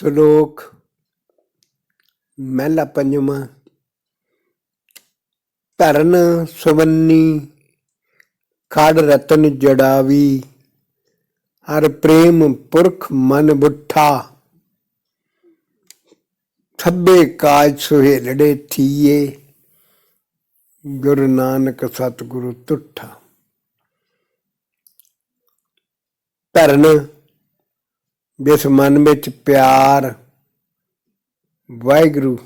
ਸ਼ਲੋਕ, ਮਹਿਲਾ ਪੰਜਵਾਂ, ਧਰਨ ਸੁਵੰਨੀ, ਖੜ ਰਤਨ ਜੜਾਵੀ, ਹਰ ਪ੍ਰੇਮ ਪੁਰਖ ਮਨ ਬੁੱਠਾ। ਥੱਬੇ ਕਾਜ ਸੁਹੇਲੜੇ ਥੀਏ, ਗੁਰੂ ਨਾਨਕ ਸਤਿਗੁਰੂ ਤੁਠਾ। ਧਰਨ ਜਿਸ ਮਨ ਵਿੱਚ ਪਿਆਰ, ਵਾਹਿਗੁਰੂ,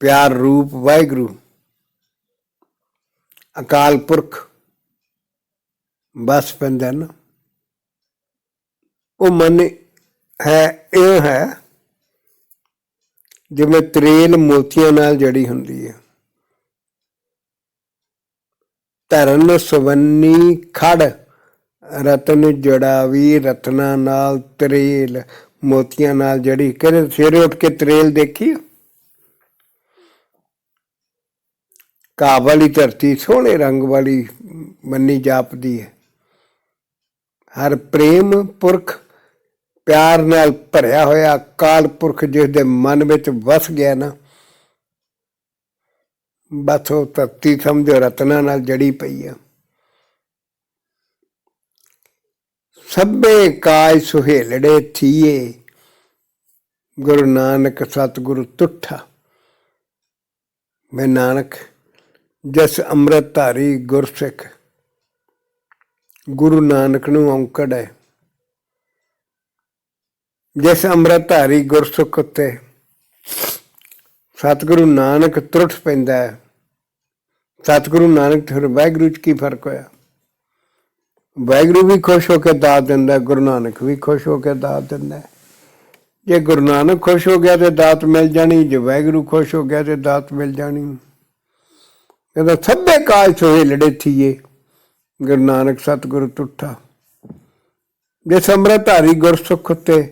ਪਿਆਰ ਰੂਪ ਵਾਹਿਗੁਰੂ, ਅਕਾਲ ਪੁਰਖ, ਬਸ ਪੈਂਦਾ ਨਾ। ਉਹ ਮਨ ਹੈ, ਇਹ ਹੈ, ਜਿਵੇਂ ਤਰੇਲ ਮੋਤੀਆਂ ਨਾਲ ਜੜੀ ਹੁੰਦੀ ਹੈ। ਧਰਨ ਸਵੰਨੀ ਖੜ ਰਤਨ ਜੜਾਵੀ ਰਤਨਾ ਨਾਲ ਤਰੇਲ, ਮੋਤੀਆਂ ਨਾਲ ਜੜੀ। ਕਹਿੰਦੇ ਸਵੇਰੇ ਉੱਠ ਕੇ ਤਰੇਲ ਦੇਖੀ? ਕਾਬ ਵਾਲੀ ਧਰਤੀ, ਸੋਹਣੇ ਰੰਗ ਵਾਲੀ ਮੰਨੀ ਜਾਪਦੀ ਹੈ। ਹਰ ਪ੍ਰੇਮ ਪੁਰਖ ਪਿਆਰ ਨਾਲ ਭਰਿਆ ਹੋਇਆ ਕਾਲ ਪੁਰਖ ਜਿਸ ਦੇ ਮਨ ਵਿੱਚ ਵਸ ਗਿਆ ਨਾ, ਬਸ ਉਹ ਧਰਤੀ ਸਮਝੋ ਰਤਨਾ ਨਾਲ ਜੜੀ ਪਈ ਆ। ਸਭੇ ਕਾਜ ਸੁਹੇਲੜੇ ਥੀਏ। ਗੁਰੂ ਨਾਨਕ ਸਤਿਗੁਰੂ ਤੁਠਾ। ਮੈਂ ਨਾਨਕ, ਜਸ ਅੰਮ੍ਰਿਤ ਧਾਰੀ ਗੁਰਸਿੱਖ, ਗੁਰੂ ਨਾਨਕ ਨੂੰ ਔਂਕੜ ਹੈ। ਜਿਸ ਅੰਮ੍ਰਿਤ ਧਾਰੀ ਗੁਰਸੁਖ ਉਤੇ ਸਤਿਗੁਰੂ ਨਾਨਕ ਤਰੁੱਠ ਪੈਂਦਾ ਹੈ। ਸਤਿਗੁਰੂ ਨਾਨਕ ਤੇ ਵਾਹਿਗੁਰੂ ਚ ਕੀ ਫ਼ਰਕ ਹੋਇਆ? ਵਾਹਿਗੁਰੂ ਵੀ ਖੁਸ਼ ਹੋ ਕੇ ਦਾਤ ਦਿੰਦਾ ਗੁਰੂ ਨਾਨਕ ਵੀ ਖੁਸ਼ ਹੋ ਕੇ ਦਾਤ ਦਿੰਦਾ ਜੇ ਗੁਰੂ ਨਾਨਕ ਖੁਸ਼ ਹੋ ਗਿਆ ਤੇ ਦਾਤ ਮਿਲ ਜਾਣੀ, ਜੇ ਵਾਹਿਗੁਰੂ ਖੁਸ਼ ਹੋ ਗਿਆ ਤੇ ਦਾਤ ਮਿਲ ਜਾਣੀ। ਕਹਿੰਦਾ ਸਭੇ ਕਾਲ ਸੋਹੇ ਲੜੇ ਥੀਏ, ਗੁਰੂ ਨਾਨਕ ਸਤਿਗੁਰ ਟੁੱਟਾ ਜੇ ਸਮਰਤ ਧਾਰੀ ਗੁਰਸੁਖ ਉਤੇ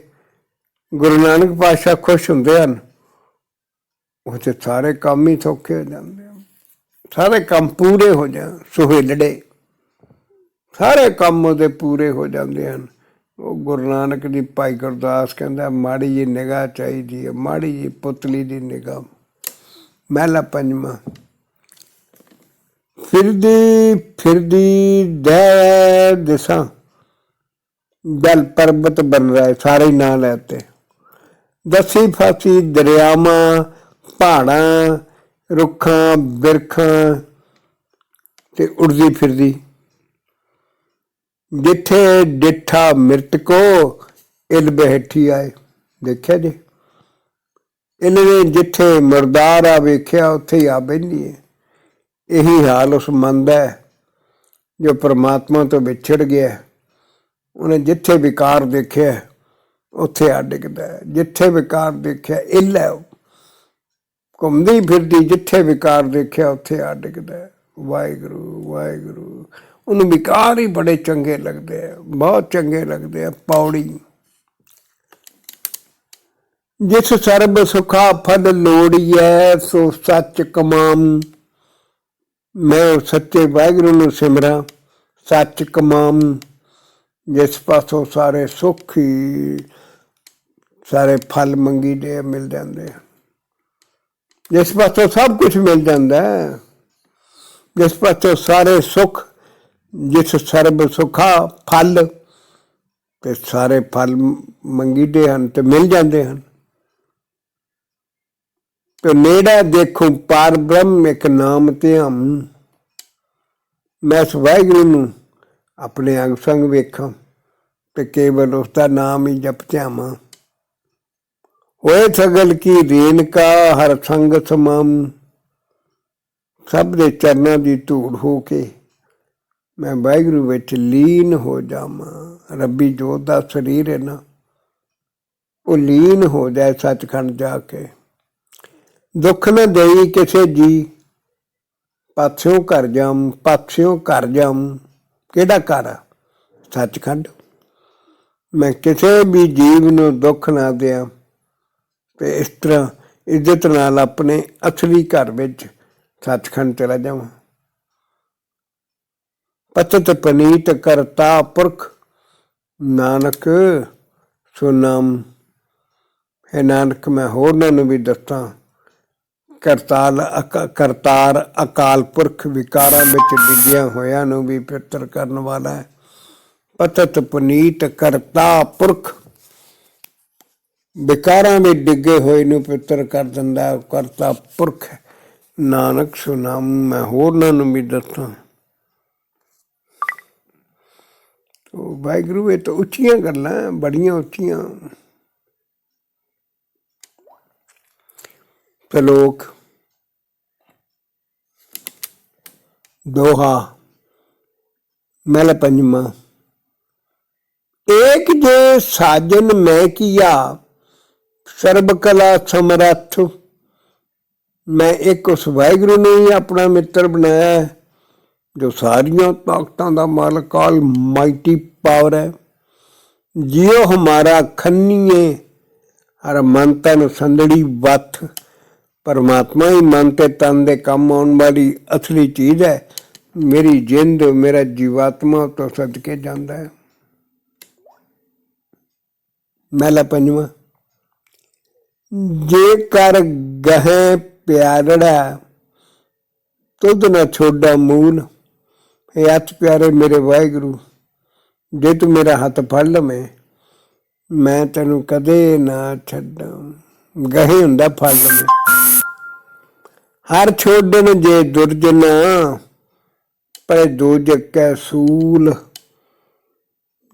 ਗੁਰੂ ਨਾਨਕ ਪਾਤਸ਼ਾਹ ਖੁਸ਼ ਹੁੰਦੇ ਹਨ, ਉਹ ਤੇ ਸਾਰੇ ਕੰਮ ਹੀ ਸੌਖੇ ਹੋ ਜਾਂਦੇ ਸਾਰੇ ਕੰਮ ਪੂਰੇ ਹੋ ਜਾਣ ਸੁਹੇਲੜੇ ਸਾਰੇ ਕੰਮ ਉਹਦੇ ਪੂਰੇ ਹੋ ਜਾਂਦੇ ਹਨ। ਉਹ ਗੁਰੂ ਨਾਨਕ ਦੀ ਭਾਈ ਗੁਰਦਾਸ ਕਹਿੰਦਾ ਮਾੜੀ ਜੀ ਨਿਗਾਹ ਚਾਹੀਦੀ ਹੈ ਮਾੜੀ ਜੀ ਪੁਤਲੀ ਦੀ ਨਿਗਾਹ। ਮਹਿਲਾ ਪੰਜਵਾਂ ਫਿਰਦੀ ਫਿਰਦੀ ਦੇ ਦਿਸਾਂ ਜਲ ਪਰਬਤ ਬਨ ਰਿਹਾ ਹੈ, ਸਾਰੇ ਹੀ ਨਾਂ ਲੈਤੇ ਦਸੀ ਫਾਸੀ ਦਰਿਆਵਾਂ ਪਹਾੜਾਂ ਰੁੱਖਾਂ ਬਿਰਖਾਂ ਤੇ ਉੜਦੀ ਫਿਰਦੀ। ਜਿੱਥੇ ਡਿੱਠਾ ਮਿਰਤਕੋ ਇਲ ਬਹਿਠੀ ਆਏ। ਦੇਖਿਆ ਜੀ? ਇਹਨੇ ਜਿੱਥੇ ਮਰਦਾਰ ਆ ਵੇਖਿਆ, ਉੱਥੇ ਹੀ ਆ ਬੈਠੀ ਹੈ ਇਹੀ ਹਾਲ ਉਸ ਮਨ ਦਾ ਹੈ, ਜੋ ਪ੍ਰਮਾਤਮਾ ਤੋਂ ਵਿਛੜ ਗਿਆ ਉਹਨੇ ਜਿੱਥੇ ਵਿਕਾਰ ਦੇਖਿਆ, ਉੱਥੇ ਆ ਡਿੱਗਦਾ ਜਿੱਥੇ ਵਿਕਾਰ ਦੇਖਿਆ, ਇੱਲ ਹੈ ਘੁੰਮਦੀ ਫਿਰਦੀ, ਜਿੱਥੇ ਵਿਕਾਰ ਦੇਖਿਆ, ਉੱਥੇ ਆ ਡਿੱਗਦਾ ਵਾਹਿਗੁਰੂ ਵਾਹਿਗੁਰੂ। ਉਹਨੂੰ ਵਿਕਾਰ ਹੀ ਬੜੇ ਚੰਗੇ ਲੱਗਦੇ ਆ, ਬਹੁਤ ਚੰਗੇ ਲੱਗਦੇ ਆ, ਪੌੜੀ। ਜਿਸ ਸਰਬ ਸੁਖਾ ਫਲ ਲੋੜੀਐ, ਸੋ ਸੱਚ ਕਮਾਮ ਮੈਂ ਉਹ ਸੱਚੇ ਵਾਹਿਗੁਰੂ ਨੂੰ ਸਿਮਰਾਂ, ਸੱਚ ਕਮਾਮ ਜਿਸ ਪਾਸੋਂ ਸਾਰੇ ਸੁੱਖ ਹੀ, ਸਾਰੇ ਫਲ ਮੰਗੀ ਦੇ ਮਿਲ ਜਾਂਦੇ ਜਿਸ ਪਾਸੋਂ ਸਭ ਕੁਝ ਮਿਲ ਜਾਂਦਾ ਜਿਸ ਪਾਸੋਂ ਸਾਰੇ ਸੁੱਖ ਜਿਸ ਸਰਬ ਸੁਖਾ ਫਲ, ਤੇ ਸਾਰੇ ਫਲ ਮੰਗੀ ਹਨ ਤੇ ਮਿਲ ਜਾਂਦੇ ਹਨ। ਤੇ ਨੇੜਾ ਦੇਖੋ ਪਾਰ ਬ੍ਰਹਮ ਇੱਕ ਨਾਮ ਤੇ ਹਮ ਮੈਂ ਇਸ ਵਾਹਿਗੁਰੂ ਨੂੰ ਆਪਣੇ ਅੰਗ ਸੰਗ ਵੇਖਾਂ ਤੇ ਕੇਵਲ ਉਸ ਦਾ ਨਾਮ ਹੀ ਜਪ ਧਿਆਵਾਂ। ਹੋਏ ਸਗਲ ਕੀ ਰੇਨਕਾ ਹਰ ਸੰਗ ਸਮਾਮ ਸਭ ਦੇ ਚਰਨਾਂ ਦੀ ਧੂੜ ਹੋ ਕੇ ਮੈਂ ਵਾਹਿਗੁਰੂ ਵਿੱਚ ਲੀਨ ਹੋ ਜਾਵਾਂ। ਰੱਬੀ ਜੋਤ ਦਾ ਸਰੀਰ ਹੈ ਨਾ, ਉਹ ਲੀਨ ਹੋ ਜਾਏ ਸੱਚਖੰਡ ਜਾ ਕੇ। ਦੁੱਖ ਨਾ ਦੇਈ ਕਿਸੇ ਜੀ ਪਾਛਿਓ ਘਰ ਜਾਮ ਪਾਛਿਓ ਘਰ ਜਾਮ। ਕਿਹੜਾ ਘਰ ਆ? ਸੱਚਖੰਡ। ਮੈਂ ਕਿਸੇ ਵੀ ਜੀਵ ਨੂੰ ਦੁੱਖ ਨਾ ਦਿਆਂ ਤੇ ਇਸ ਤਰ੍ਹਾਂ ਇੱਜ਼ਤ ਨਾਲ ਆਪਣੇ ਅਸਲੀ ਘਰ ਵਿੱਚ ਸੱਚਖੰਡ ਚਲਾ ਜਾਵਾਂ। ਪਤਤ ਪਨੀਤ ਕਰਤਾ ਪੁਰਖ। ਨਾਨਕ, ਸੋ ਨਾਮ, ਹੈ ਨਾਨਕ, ਮੈਂ ਹੋਰਨਾਂ ਨੂੰ ਵੀ ਦੱਸਾਂ। ਕਰਤਾਲ ਅਕ- ਕਰਤਾਰ ਅਕਾਲ ਪੁਰਖ ਵਿਕਾਰਾਂ ਵਿੱਚ ਡਿੱਗਿਆ ਹੋਇਆਂ ਨੂੰ ਵੀ ਪਿੱਤਰ ਕਰਨ ਵਾਲਾ ਹੈ। ਪਤਤ ਪੁਨੀਤ ਕਰਤਾ ਪੁਰਖ। ਵਿਕਾਰਾਂ ਵਿੱਚ ਡਿੱਗੇ ਹੋਏ ਨੂੰ ਪਿੱਤਰ ਕਰ ਦਿੰਦਾ, ਕਰਤਾ ਪੁਰਖ। ਨਾਨਕ ਸੁਨਾਮ ਮੈਂ ਹੋਰਨਾਂ ਨੂੰ ਵੀ ਦੱਸਾਂ। ਤੋ ਵਾਹਿਗੁਰੂ, ਇਹ ਤਾਂ ਉੱਚੀਆਂ ਗੱਲਾਂ, ਬੜੀਆਂ ਉੱਚੀਆਂ। ਸ਼ਲੋਕ ਦੋਹਾ। ਮਹਿਲ ਪੰਜਵਾਂ। ਏਕ ਜੇ ਸਾਜਨ ਮੈਂ ਕੀਆ, ਸਰਬ ਕਲਾ ਸਮਰੱਥ। ਮੈਂ ਇੱਕ ਉਸ ਵਾਹਿਗੁਰੂ ਨੇ ਹੀ ਆਪਣਾ ਮਿੱਤਰ ਬਣਾਇਆ। ਜੋ ਸਾਰੀਆਂ ਤਾਕਤਾਂ ਦਾ ਮਾਲਕ ਆਲ ਮਾਈਟੀ ਪਾਵਰ ਹੈ। ਜਿਉ ਹਮਾਰਾ ਖੰਨੀਏ, ਹਰ ਮਨ ਤਨ ਸੰਦੜੀ ਵੱਥ ਪਰਮਾਤਮਾ ਹੀ ਮਨ ਤੇ ਤਨ ਦੇ ਕੰਮ ਆਉਣ ਵਾਲੀ ਅਸਲੀ ਚੀਜ਼ ਹੈ। ਮੇਰੀ ਜਿੰਦ, ਮੇਰਾ ਜੀਵਾਤਮਾ ਤੋਂ ਸਦਕੇ ਜਾਂਦਾ ਹੈ। ਮਹਿਲਾ ਪੰਜਵਾਂ, ਜੇ ਕਰ ਗਹਿ ਪਿਆਰੜਾ, ਤੁਧ ਨਾ ਛੋਡਾ ਮੂਲ। ਇਹ ਹੱਥ ਪਿਆਰੇ ਮੇਰੇ ਵਾਹਿਗੁਰੂ, ਜੇ ਤੂੰ ਮੇਰਾ ਹੱਥ ਫੜ ਲਵੇਂ, ਮੈਂ ਤੈਨੂੰ ਕਦੇ ਨਾ ਛੱਡਾਂ। ਗਹਿ ਹੁੰਦਾ ਫੜ ਲਵੇਂ। ਹਰ ਛੋਡਣ ਜੇ ਦੁਰਜਨ ਪਰ ਦੋਜਕ ਕੈ ਸੂਲ।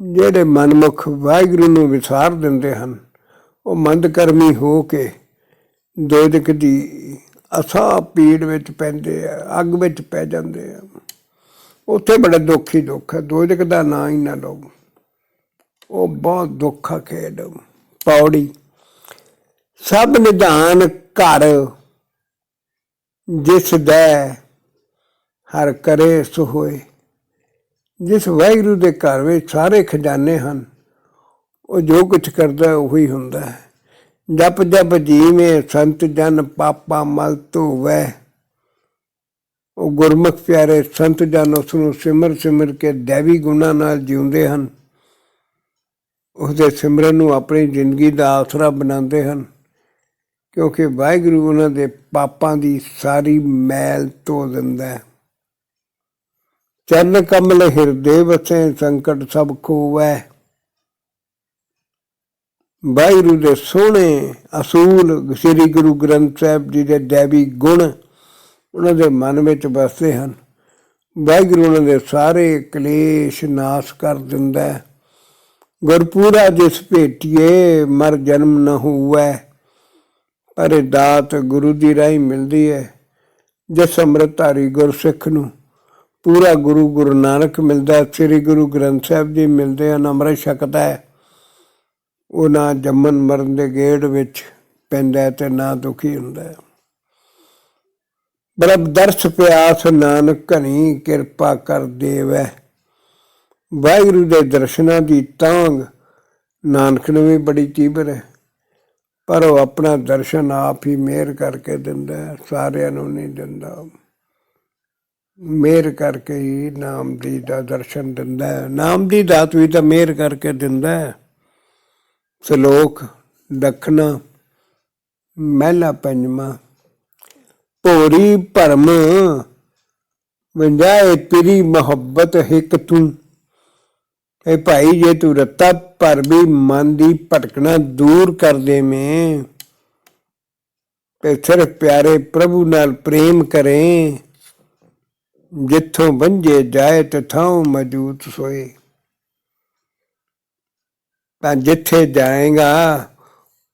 ਜਿਹੜੇ ਮਨਮੁਖ ਵਾਹਿਗੁਰੂ ਨੂੰ ਵਿਸਾਰ ਦਿੰਦੇ ਹਨ, ਉਹ ਮੰਦਕਰਮੀ ਹੋ ਕੇ ਦੋਜਕ ਦੀ ਅਸਾ ਪੀੜ ਵਿੱਚ ਪੈਂਦੇ ਆ, ਅੱਗ ਵਿੱਚ ਪੈ ਜਾਂਦੇ ਆ। ਉੱਥੇ ਬੜਾ ਦੁੱਖ ਹੀ ਦੁੱਖ ਹੈ ਦੋਜਕ ਦਾ ਨਾਂ ਹੀ ਨਾ ਲਓ। ਉਹ ਬਹੁਤ ਦੁੱਖਾ ਖੇਡ। ਪੌੜੀ। ਸਭ ਨਿਧਾਨ ਘਰ ਜਿਸ ਦਾ ਹਰ ਕਰੇ ਸੋ ਹੋਏ। ਜਿਸ ਵਾਹਿਗੁਰੂ ਦੇ ਘਰ ਵਿੱਚ ਸਾਰੇ ਖਜ਼ਾਨੇ ਹਨ, ਉਹ ਜੋ ਕੁਝ ਕਰਦਾ ਉਹੀ ਹੁੰਦਾ ਹੈ। ਜਪ ਜਪ ਜੀਵੇਂ ਸੰਤ ਜਨ, ਪਾਪਾ ਮਲ ਧੋਵੈ। ਉਹ ਗੁਰਮੁਖ ਪਿਆਰੇ ਸੰਤ ਜਨ ਉਸ ਨੂੰ ਸਿਮਰ ਸਿਮਰ ਕੇ ਦੇਵੀ ਗੁਣਾ ਨਾਲ ਜਿਉਂਦੇ ਹਨ। ਉਸਦੇ ਸਿਮਰਨ ਨੂੰ ਆਪਣੀ ਜ਼ਿੰਦਗੀ ਦਾ ਆਸਰਾ ਬਣਾਉਂਦੇ ਹਨ, ਕਿਉਂਕਿ ਵਾਹਿਗੁਰੂ ਉਹਨਾਂ ਦੇ ਪਾਪਾਂ ਦੀ ਸਾਰੀ ਮੈਲ ਧੋ ਦਿੰਦਾ ਹੈ। ਚਰਨ ਕਮਲ ਹਿਰਦੇ ਵਸੈ ਸੰਕਟ ਸਭ ਖੋਵੈ। ਵਾਹਿਗੁਰੂ ਦੇ ਸੋਹਣੇ ਅਸੂਲ ਸ੍ਰੀ ਗੁਰੂ ਗ੍ਰੰਥ ਸਾਹਿਬ ਜੀ ਦੇ ਦੇਵੀ ਗੁਣ ਉਹਨਾਂ ਦੇ ਮਨ ਵਿੱਚ ਵਸਦੇ ਹਨ। ਵਾਹਿਗੁਰੂ ਉਹਨਾਂ ਦੇ ਸਾਰੇ ਕਲੇਸ਼ ਨਾਸ਼ ਕਰ ਦਿੰਦਾ ਹੈ। ਗੁਰਪੂਰਾ ਜਿਸ ਭੇਟੀਏ, ਮਰ ਜਨਮ ਨ ਹੋਵੈ ਪਰ ਇਹ ਦਾਤ ਗੁਰੂ ਦੀ ਰਾਹੀਂ ਮਿਲਦੀ ਹੈ। ਜਿਸ ਅੰਮ੍ਰਿਤਧਾਰੀ ਗੁਰਸਿੱਖ ਨੂੰ ਪੂਰਾ ਗੁਰੂ ਗੁਰੂ ਨਾਨਕ ਮਿਲਦਾ ਸ੍ਰੀ ਗੁਰੂ ਗ੍ਰੰਥ ਸਾਹਿਬ ਜੀ ਮਿਲਦੇ ਹਨ, ਅੰਮ੍ਰਿਤ ਛਕਦਾ ਹੈ। ਉਹ ਨਾ ਜੰਮਨ ਮਰਨ ਦੇ ਗੇੜ ਵਿੱਚ ਪੈਂਦਾ ਹੈ ਤੇ ਨਾ ਦੁਖੀ ਹੁੰਦਾ ਹੈ। ਬਰਬ ਦਰਸ ਪਿਆਸ ਨਾਨਕ ਘਣੀ ਕਿਰਪਾ ਕਰ ਦੇਵੈ। ਵਾਹਿਗੁਰੂ ਦੇ ਦਰਸ਼ਨਾਂ ਦੀ ਤਾਂਗ ਨਾਨਕ ਨੂੰ ਵੀ ਬੜੀ ਤੀਬਰ ਹੈ। ਪਰ ਉਹ ਆਪਣਾ ਦਰਸ਼ਨ ਆਪ ਹੀ ਮਿਹਰ ਕਰਕੇ ਦਿੰਦਾ ਸਾਰਿਆਂ ਨੂੰ ਨਹੀਂ ਦਿੰਦਾ। ਮਿਹਰ ਕਰਕੇ ਹੀ ਨਾਮ ਦੀ ਦਾ ਦਰਸ਼ਨ ਦਿੰਦਾ ਨਾਮ ਦੀ ਦਾਤ ਵੀ ਤਾਂ ਮਿਹਰ ਕਰਕੇ ਦਿੰਦਾ ਸ਼ਲੋਕ ਦੱਖਣਾ, ਮਹਿਲਾ ਪੰਜਵਾਂ। ਭੋਰੀ ਭਰਮ। ਵੰਜਾਏ ਤੇਰੀ ਮੁਹੱਬਤ ਹਿਕ ਤੂੰ। ਇਹ ਭਾਈ, ਜੇ ਤੂੰ ਰੱਤਾ ਭਰ ਵੀ ਮਨ ਦੀ ਭਟਕਣਾ ਦੂਰ ਕਰ ਦੇਵੇਂ ਤੇ ਸਿਰਫ ਪਿਆਰੇ ਪ੍ਰਭੂ ਨਾਲ ਪ੍ਰੇਮ ਕਰੇ। ਜਿੱਥੋਂ ਵੰਝੇ ਜਾਏ ਤਥਾਉ ਮੌਜੂਦ ਸੋਏ। ਤਾਂ ਜਿੱਥੇ ਜਾਏਗਾ,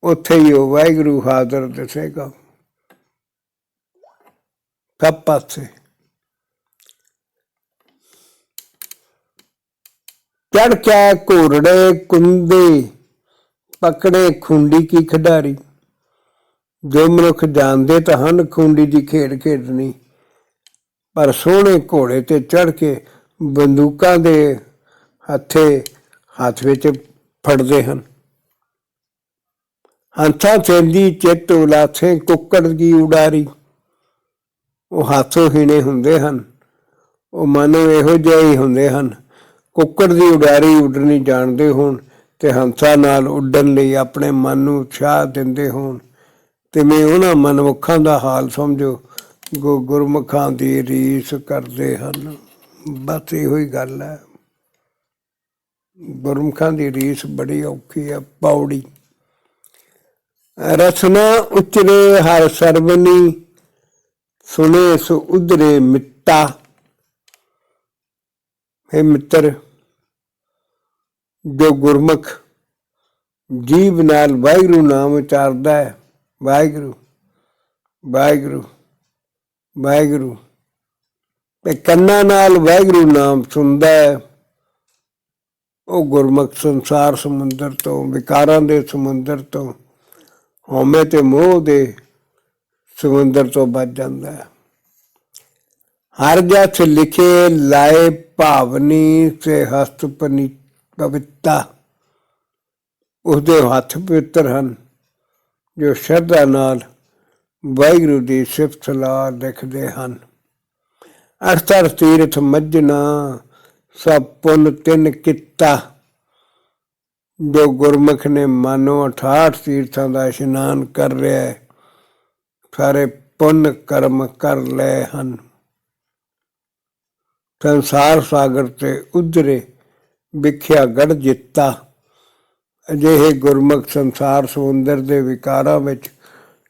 ਉੱਥੇ ਹੀ ਉਹ ਵਾਹਿਗੁਰੂ ਹਾਜ਼ਰ ਦਿਸੇਗਾ। ਸਭ ਪਾਸੇ ਚੜ ਕੇ ਘੋਰੜੇ ਕੁੰਦੇ, ਪਕੜੇ ਖੁੰਡੀ ਕੀ ਖਿਡਾਰੀ। ਜੋ ਮਨੁੱਖ ਜਾਣਦੇ ਤਾਂ ਹਨ ਖੁੰਡੀ ਦੀ ਖੇਡ ਖੇਡਣੀ, ਪਰ ਸੋਹਣੇ ਘੋੜੇ ਤੇ ਚੜ ਕੇ ਬੰਦੂਕਾਂ ਦੇ ਹੱਥੇ, ਹੱਥ ਵਿੱਚ ਫੜਦੇ ਹਨ। ਹੰਸਾਂ ਚੰਦੀ ਚਿੱਤ ਉਲਾਥੇ ਕੁੱਕੜ ਦੀ ਉਡਾਰੀ। ਉਹ ਹਾਥੋਂ ਹੀਣੇ ਹੁੰਦੇ ਹਨ, ਉਹ ਮਨੋਂ ਇਹੋ ਜਿਹੇ ਹੀ ਹੁੰਦੇ ਹਨ। ਕੁੱਕੜ ਦੀ ਉਡਾਰੀ ਉੱਡਣੀ ਜਾਣਦੇ ਹੋਣ ਤੇ ਹੰਸਾ ਨਾਲ ਉੱਡਣ ਲਈ ਆਪਣੇ ਮਨ ਨੂੰ ਉਤਸ਼ਾਹ ਦਿੰਦੇ ਹੋਣ। ਤੇ ਮੈਂ ਉਹਨਾਂ ਮਨਮੁੱਖਾਂ ਦਾ ਹਾਲ ਸਮਝੋ ਜੋ ਗੁਰਮੁਖਾਂ ਦੀ ਰੀਸ ਕਰਦੇ ਹਨ। ਬਸ ਇਹੋ ਹੀ ਗੱਲ ਹੈ। ਗੁਰਮੁਖਾਂ ਦੀ ਰੀਸ ਬੜੀ ਔਖੀ ਹੈ, ਪੌੜੀ। ਰਸਨਾ ਉਚਰੇ ਹਰ ਸਰਬਨੀ ਸੁਨੇ ਸੋ ਉਧਰੇ ਮਿੱਤਾ ਹੈ ਮਿੱਤਰ, ਜੋ ਗੁਰਮੁਖ ਜੀਵ ਨਾਲ ਵਾਹਿਗੁਰੂ ਨਾਮ ਉਚਾਰਦਾ ਹੈ, ਵਾਹਿਗੁਰੂ ਵਾਹਿਗੁਰੂ ਵਾਹਿਗੁਰੂ। ਤੇ ਕੰਨਾਂ ਨਾਲ ਵਾਹਿਗੁਰੂ ਨਾਮ ਸੁਣਦਾ ਹੈ। ਉਹ ਗੁਰਮੁਖ ਸੰਸਾਰ ਸਮੁੰਦਰ ਤੋਂ, ਵਿਕਾਰਾਂ ਦੇ ਸਮੁੰਦਰ ਤੋਂ, ਹਉਮੈ ਤੇ ਮੋਹ ਦੇ ਸਮੁੰਦਰ ਤੋਂ ਬਚ ਜਾਂਦਾ ਹੈ। ਹਰ ਜਥ ਲਿਖੇ ਲਾਏ ਭਾਵਨੀ ਸੇ ਹਸਤ ਪਨੀ ਪਵਿੱਤਾ। ਉਸਦੇ ਹੱਥ ਪਵਿੱਤਰ ਹਨ, ਜੋ ਸ਼ਰਧਾ ਨਾਲ ਵਾਹਿਗੁਰੂ ਦੀ ਸਿਫਤ ਸਲਾਹ ਲਿਖਦੇ ਹਨ। ਅਖਤਰ ਤੀਰਥ ਮੱਜਣਾ, ਸਭ ਪੁੰਨ ਤਿੰਨ ਕਿੱਤਾ। ਜੋ ਗੁਰਮੁਖ ਨੇ ਮਾਨੋ 68 ਤੀਰਥਾਂ ਦਾ ਇਸ਼ਨਾਨ ਕਰ ਰਿਹਾ ਹੈ ਸਾਰੇ ਪੁੰਨ ਕਰਮ ਕਰ ਲਏ ਹਨ। ਸੰਸਾਰ ਸਾਗਰ ਤੇ ਉਧਰੇ ਵਿਖਿਆ ਗੜ ਜਿੱਤਾ। ਅਜਿਹੇ ਗੁਰਮੁਖ ਸੰਸਾਰ ਸਮੁੰਦਰ ਦੇ ਵਿਕਾਰਾਂ ਵਿੱਚ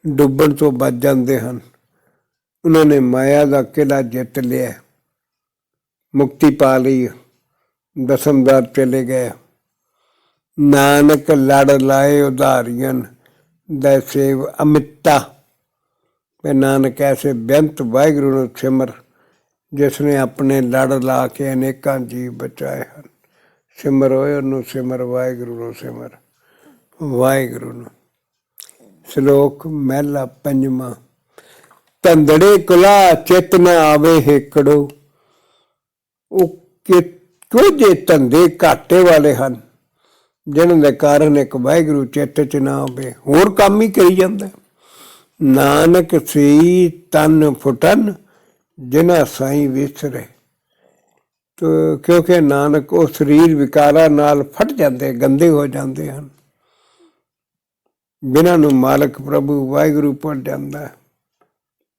ਡੁੱਬਣ ਤੋਂ ਬਚ ਜਾਂਦੇ ਹਨ। ਉਹਨਾਂ ਨੇ ਮਾਇਆ ਦਾ ਕਿਲਾ ਜਿੱਤ ਲਿਆ। ਮੁਕਤੀ ਪਾ ਲਈ। ਦਸਮਦਾਰ ਚਲੇ ਗਏ। ਨਾਨਕ ਲੜ ਲਾਏ ਉਧਾਰੀਆਂ ਦਾ ਸੇਵ ਅਮਿੱਤਾ। ਤੇ ਨਾਨਕ ਐਸੇ ਬੇਅੰਤ ਵਾਹਿਗੁਰੂ ਨੂੰ ਸਿਮਰ, ਜਿਸ ਨੇ ਆਪਣੇ ਲੜ ਲਾ ਕੇ ਅਨੇਕਾਂ ਜੀਵ ਬਚਾਏ ਹਨ। ਸਿਮਰ ਹੋਏ, ਉਹਨੂੰ ਸਿਮਰ, ਵਾਹਿਗੁਰੂ ਨੂੰ ਸਿਮਰ, ਵਾਹਿਗੁਰੂ ਨੂੰ। ਸ਼ਲੋਕ ਮਹਿਲਾ ਪੰਜਵਾਂ ਤੰਦੜੇ ਕੁਲਾ ਚਿਤ ਨ ਆਵੇ ਹੇਕੜੋ। ਉਹ ਕਿ ਕੁਝੇ ਧੰਦੇ ਘਾਟੇ ਵਾਲੇ ਹਨ, ਜਿਨ੍ਹਾਂ ਦੇ ਕਾਰਨ ਇੱਕ ਵਾਹਿਗੁਰੂ ਚਿੱਤ ਚ ਨਾ ਆਵੇ? ਹੋਰ ਕੰਮ ਹੀ ਕਰੀ ਜਾਂਦਾ। ਨਾਨਕ ਸੀ ਤਨ ਫੁਟਨ, ਜਿਨ੍ਹਾਂ ਸਾਈ ਵਿਸਰੇ ਤੋ ਕਿਉਂਕਿ ਨਾਨਕ ਉਹ ਸਰੀਰ ਵਿਕਾਰਾਂ ਨਾਲ ਫਟ ਜਾਂਦੇ, ਗੰਦੇ ਹੋ ਜਾਂਦੇ ਹਨ। ਬਿਨਾਂ ਨੂੰ ਮਾਲਕ ਪ੍ਰਭੂ ਵਾਹਿਗੁਰੂ ਭੁੱਲ ਜਾਂਦਾ ਹੈ।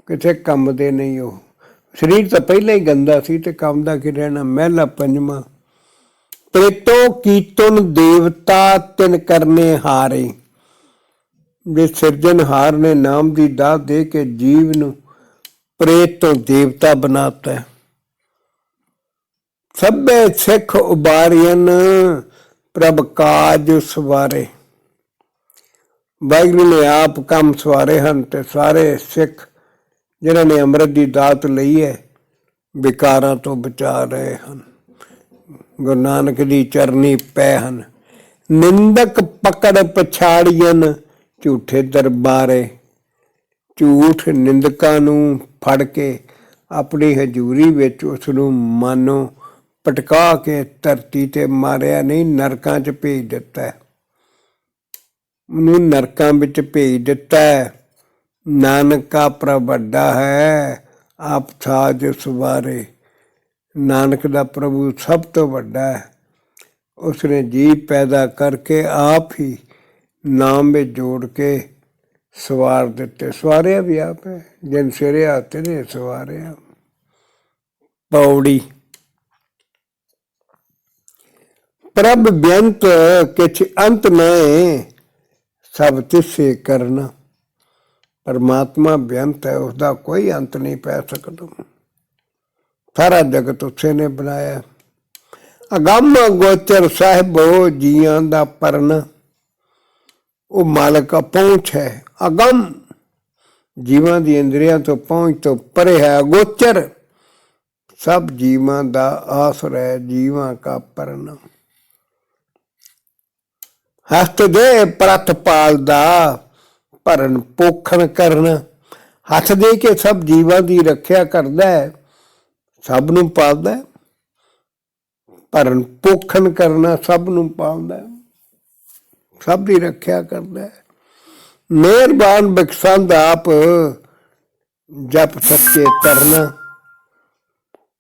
ਕਿਥੇ ਕੰਮ ਦੇ ਨਹੀਂ ਉਹ। ਸਰੀਰ ਤਾਂ ਪਹਿਲਾਂ ਹੀ ਗੰਦਾ ਸੀ ਤੇ ਕੰਮ ਦਾ ਕੀ ਰਹਿਣਾ? ਮਹਿਲਾ ਪੰਜਵਾਂ, ਪ੍ਰੇਤੋ ਕੀਤਨ ਦੇਵਤਾ ਤਿਨ ਕਰਨੇ ਹਾਰੇ। ਵੀ ਸਿਰਜਣਹਾਰ ਨੇ ਨਾਮ ਦੀ ਦਾਤ ਦੇ ਕੇ ਜੀਵ ਨੂੰ ਪ੍ਰੇਤ ਤੋਂ ਦੇਵਤਾ ਬਣਾਤਾ ਹੈ। ਸਭੇ ਸਿੱਖ ਉਬਾਰੀਨ ਪ੍ਰਭ ਕਾਜ ਸਵਾਰੇ। ਵਾਹਿਗੁਰੂ ਨੇ ਆਪ ਕੰਮ ਸਵਾਰੇ ਹਨ ਤੇ ਸਾਰੇ ਸਿੱਖ ਜਿਨ੍ਹਾਂ ਨੇ ਅੰਮ੍ਰਿਤ ਦੀ ਦਾਤ ਲਈ ਹੈ, ਵਿਕਾਰਾਂ ਤੋਂ ਬਚਾ ਰਹੇ ਹਨ। ਗੁਰੂ ਨਾਨਕ ਦੀ ਚਰਨੀ ਪੈ ਹਨ। ਨਿੰਦਕ ਪਕੜ ਪਛਾੜੀਆਂ ਝੂਠੇ ਦਰਬਾਰੇ, ਝੂਠ ਨਿੰਦਕਾਂ ਨੂੰ ਫੜ ਕੇ ਆਪਣੀ ਹਜ਼ੂਰੀ ਵਿੱਚ ਉਸ ਨੂੰ ਮਾਨੋ ਪਟਕਾ ਕੇ ਧਰਤੀ ਤੇ ਮਾਰਿਆ, ਨਹੀਂ, ਨਰਕਾਂ 'ਚ ਭੇਜ ਦਿੱਤਾ ਉਹਨੂੰ ਨਰਕਾਂ ਵਿੱਚ ਭੇਜ ਦਿੱਤਾ ਹੈ। ਨਾਨਕਾ ਪ੍ਰਭ ਵੱਡਾ ਹੈ, ਆਪ ਸਾਜ ਸਵਾਰੇ। ਨਾਨਕ ਦਾ ਪ੍ਰਭੂ ਸਭ ਤੋਂ ਵੱਡਾ ਹੈ। ਉਸ ਜੀਵ ਪੈਦਾ ਕਰਕੇ ਆਪ ਹੀ ਨਾਮ ਵਿੱਚ ਜੋੜ ਕੇ ਸਵਾਰ ਦਿੱਤੇ। ਸਵਾਰਿਆ ਵੀ ਆਪ ਹੈ। ਜਿਨ ਸਿਰੇ ਆਤੇ ਨੇ ਸਵਾਰਿਆ। ਪੌੜੀ। ਪ੍ਰਭ ਬੇਅੰਤ ਕਿਛ ਅੰਤ ਮੈਂ ਸਭ ਤਿਸੇ ਕਰਨਾ। ਪਰਮਾਤਮਾ ਬੇਅੰਤ ਹੈ ਉਸ ਦਾ ਕੋਈ ਅੰਤ ਨਹੀਂ ਪੈ ਸਕਦਾ। ਸਾਰਾ ਜਗਤ ਉਸੇ ਨੇ ਬਣਾਇਆ। ਅਗੰਮ ਗੋਚਰ ਸਾਹਿਬੋ ਜੀਆਂ ਦਾ ਪਰਨ। ਉਹ ਮਾਲਕ ਪਹੁੰਚ ਹੈ। ਅਗੰਮ ਜੀਵਾਂ ਦੀ ਇੰਦਰੀਆਂ ਤੋਂ ਪਹੁੰਚ ਤੋਂ ਪਰੇ ਹੈ। ਅਗੋਚਰ ਸਭ ਜੀਵਾਂ ਦਾ ਆਸਰਾ ਹੈ ਜੀਵਾਂ ਦਾ ਪਰਨ। ਹਸਤ ਦੇ ਪ੍ਰਤ ਪਾਲਦਾ, ਭਰਨ ਪੋਖਣ ਕਰਨਾ। ਹੱਥ ਦੇ ਕੇ ਸਭ ਜੀਵਾਂ ਦੀ ਰੱਖਿਆ ਕਰਦਾ ਹੈ। ਸਭ ਨੂੰ ਪਾਲਦਾ ਭਰਨ ਪੋਖਣ ਕਰਨਾ ਸਭ ਨੂੰ ਪਾਲਦਾ ਹੈ। ਸਭ ਦੀ ਰੱਖਿਆ ਕਰਦਾ ਹੈ। ਮਿਹਰਬਾਨ ਬਖਸ਼ੰਦ ਆਪ ਜਪ ਸੱਚੇ ਤਰਨਾ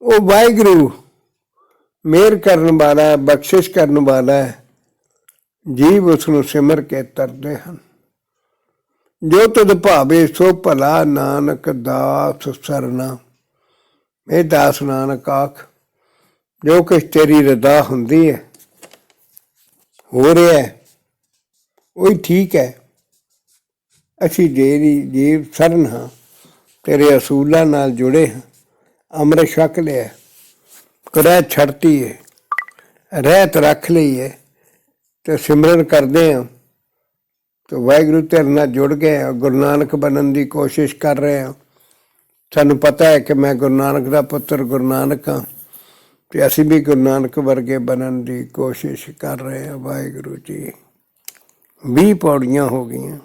ਉਹ ਵਾਹਿਗੁਰੂ ਮਿਹਰ ਕਰਨ ਵਾਲਾ ਹੈ, ਬਖਸ਼ਿਸ਼ ਕਰਨ ਵਾਲਾ ਹੈ। ਜੀਵ ਉਸ ਨੂੰ ਸਿਮਰ ਕੇ ਤਰਦੇ ਹਨ। ਜੋ ਤਦ ਭਾਵੇ ਸੋ ਭਲਾ ਨਾਨਕ ਦਾਸ ਸਰਨਾ ਇਹ ਦਾਸ ਨਾਨਕ ਆਖ ਜੋ ਕਿ ਤੇਰੀ ਰਦਾ ਹੁੰਦੀ ਹੈ ਹੋ ਰਿਹਾ ਹੈ। ਉਹੀ ਠੀਕ ਹੈ। ਅਸੀਂ ਤੇਰੀ ਜੀਵ ਸਰਨ ਹਾਂ, ਤੇਰੇ ਅਸੂਲਾਂ ਨਾਲ ਜੁੜੇ ਹਾਂ, ਅੰਮ੍ਰਿਤ ਛਕ ਲਿਆ ਕੜਾ ਛੜਤੀ ਹੈ ਰਹਿਤ ਰੱਖ ਲਈ ਹੈ ਤੇ ਸਿਮਰਨ ਕਰਦੇ ਹਾਂ ਤੇ ਵਾਹਿਗੁਰੂ ਤੇਰੇ ਨਾਲ ਜੁੜ ਗਏ ਹਾਂ ਗੁਰੂ ਨਾਨਕ ਬਣਨ ਦੀ ਕੋਸ਼ਿਸ਼ ਕਰ ਰਹੇ ਹਾਂ ਸਾਨੂੰ ਪਤਾ ਹੈ ਕਿ ਮੈਂ ਗੁਰੂ ਨਾਨਕ ਦਾ ਪੁੱਤਰ ਗੁਰੂ ਨਾਨਕ ਹਾਂ ਤੇ ਅਸੀਂ ਵੀ ਗੁਰੂ ਨਾਨਕ ਵਰਗੇ ਬਣਨ ਦੀ ਕੋਸ਼ਿਸ਼ ਕਰ ਰਹੇ ਹਾਂ ਵਾਹਿਗੁਰੂ ਜੀ। 20 ਪੌੜੀਆਂ ਹੋ ਗਈਆਂ।